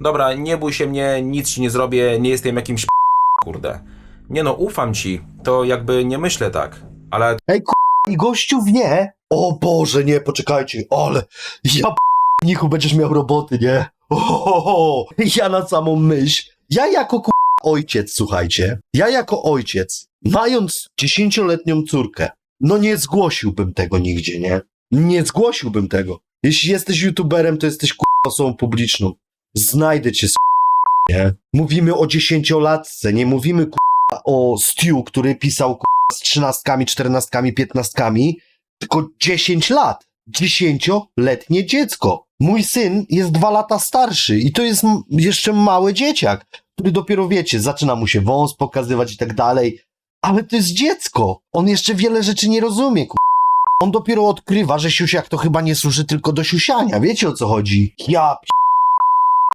Dobra, nie bój się mnie, nic ci nie zrobię, nie jestem jakimś p- kurde. Nie no, ufam ci, to jakby nie myślę tak, ale Ej, k***, i gościu wie. O Boże, nie, poczekajcie, ale ja p... Nichu będziesz miał roboty, nie? Ohoho, ja na samą myśl. Ja jako k... ojciec, słuchajcie, ja jako ojciec, mając dziesięcioletnią córkę, no nie zgłosiłbym tego nigdzie, nie? Nie zgłosiłbym tego. Jeśli jesteś youtuberem, to jesteś k... osobą publiczną. Znajdę cię, nie? Mówimy o dziesięciolatce, nie mówimy k... o Stu, który pisał z trzynastkami, czternastkami, piętnastkami, tylko 10 lat. Dziesięcioletnie dziecko. Mój syn jest dwa lata starszy i to jest jeszcze mały dzieciak, który dopiero wiecie, zaczyna mu się wąs pokazywać i tak dalej. Ale to jest dziecko. On jeszcze wiele rzeczy nie rozumie. ku- On dopiero odkrywa, że siusiak to chyba nie służy tylko do siusiania. Wiecie o co chodzi? Ja p-